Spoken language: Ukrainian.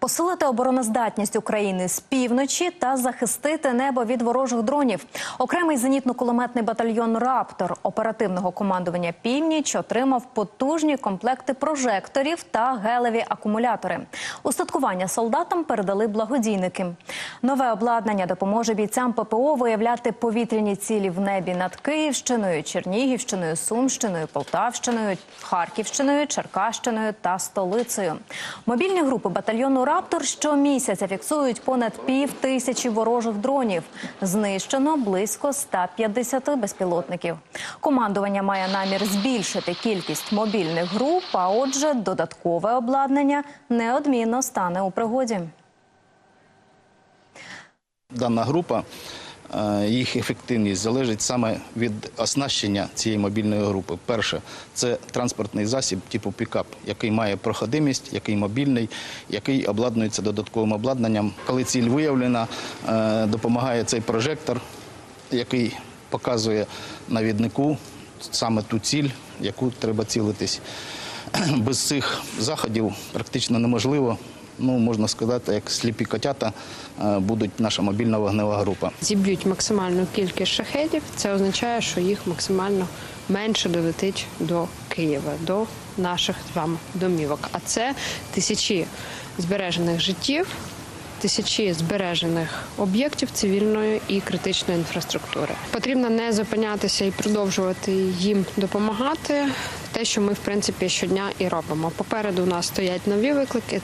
Посилити обороноздатність України з півночі та захистити небо від ворожих дронів. Окремий зенітно-кулеметний батальйон Раптор оперативного командування Північ отримав потужні комплекти прожекторів та гелеві акумулятори. Устаткування солдатам передали благодійники. Нове обладнання допоможе бійцям ППО виявляти повітряні цілі в небі над Київщиною, Чернігівщиною, Сумщиною, Полтавщиною, Харківщиною, Черкащиною та столицею. Мобільні групи батальйону Раптор щомісяця фіксують понад пів тисячі ворожих дронів. Знищено близько 150 безпілотників. Командування має намір збільшити кількість мобільних груп, а отже, додаткове обладнання неодмінно стане у пригоді. Дана група, їх ефективність залежить саме від оснащення цієї мобільної групи. Перше, це транспортний засіб типу пікап, який має проходимість, який мобільний, який обладнується додатковим обладнанням. Коли ціль виявлена, е, допомагає цей прожектор, який показує навіднику саме ту ціль, яку треба цілитись. Без цих заходів практично неможливо. Ну, можна сказати, як сліпі котята е, будуть наша мобільна вогнева група. зіб'ють максимальну кількість шахедів, це означає, що їх максимально менше долетить до Києва, до наших з вами домівок. А це тисячі збережених життів, тисячі збережених об'єктів цивільної і критичної інфраструктури. Потрібно не зупинятися і продовжувати їм допомагати. Те, що ми в принципі щодня і робимо. Попереду у нас стоять нові виклики.